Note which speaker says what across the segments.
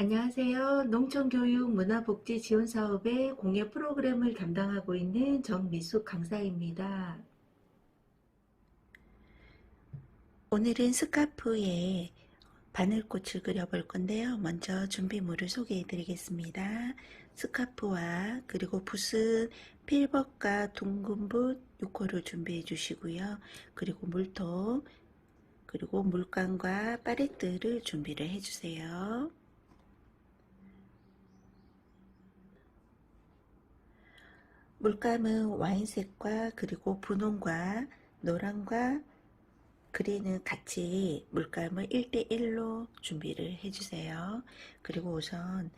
Speaker 1: 안녕하세요. 농촌교육 문화복지 지원 사업의 공예 프로그램을 담당하고 있는 정미숙 강사입니다. 오늘은 스카프에 바늘꽃을 그려볼 건데요. 먼저 준비물을 소개해 드리겠습니다. 스카프와 그리고 붓은 필벗과 둥근 붓 6호를 준비해 주시고요. 그리고 물통 그리고 물감과 파레트를 준비를 해 주세요. 물감은 와인색과 그리고 분홍과 노란과 그린은 같이 물감을 1대1로 준비를 해주세요. 그리고 우선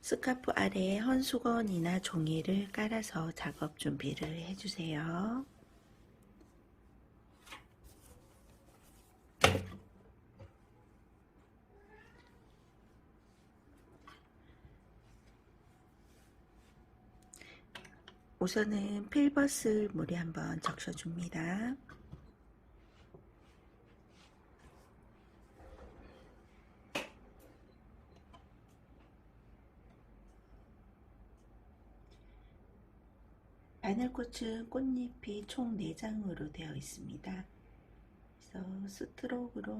Speaker 1: 스카프 아래에 헌수건이나 종이를 깔아서 작업 준비를 해주세요. 우선은 필벗을 물에 한번 적셔줍니다. 바늘꽃은 꽃잎이 총 4장으로 되어 있습니다. 그래서 스트로크로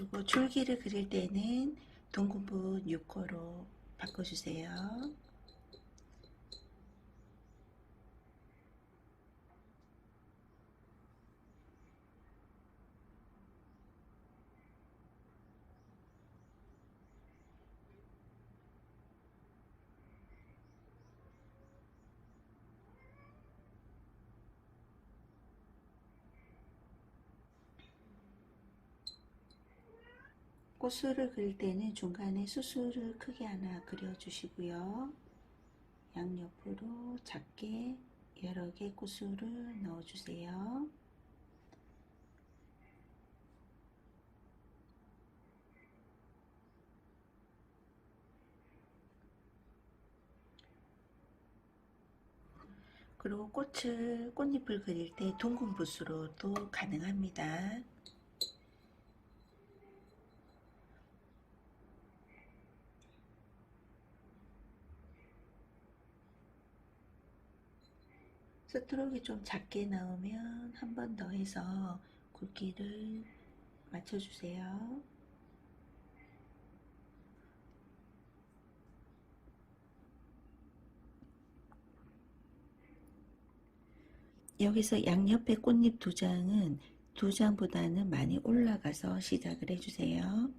Speaker 1: 그리고 줄기를 그릴 때는 동군분 6호로 바꿔주세요. 꽃술을 그릴 때는 중간에 수술을 크게 하나 그려주시고요. 양옆으로 작게 여러 개 꽃술을 넣어주세요. 그리고 꽃을 꽃잎을 그릴 때 둥근 붓으로도 가능합니다. 스트로크가 좀 작게 나오면 한 번 더 해서 굵기를 맞춰주세요. 여기서 양옆에 꽃잎 두 장은 두 장보다는 많이 올라가서 시작을 해주세요.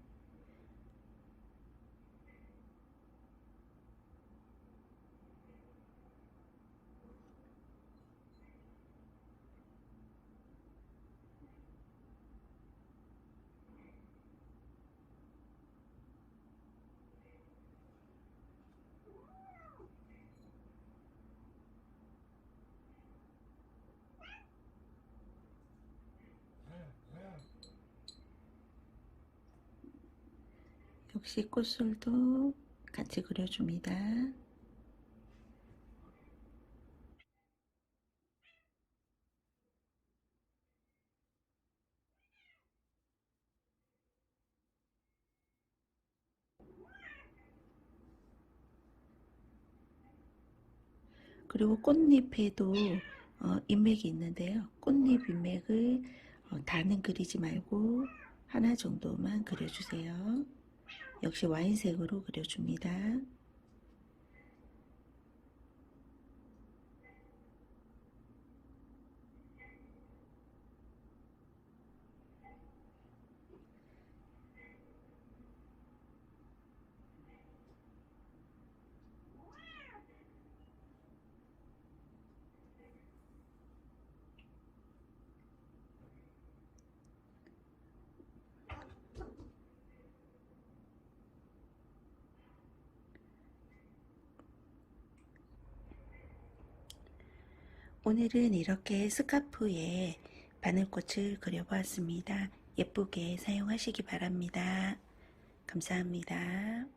Speaker 1: 역시 꽃술도 같이 그려줍니다. 그리고 꽃잎에도 어, 인맥이 있는데요. 꽃잎 인맥을 어, 다는 그리지 말고 하나 정도만 그려주세요. 역시 와인색으로 그려줍니다. 오늘은 이렇게 스카프에 바늘꽃을 그려보았습니다. 예쁘게 사용하시기 바랍니다. 감사합니다.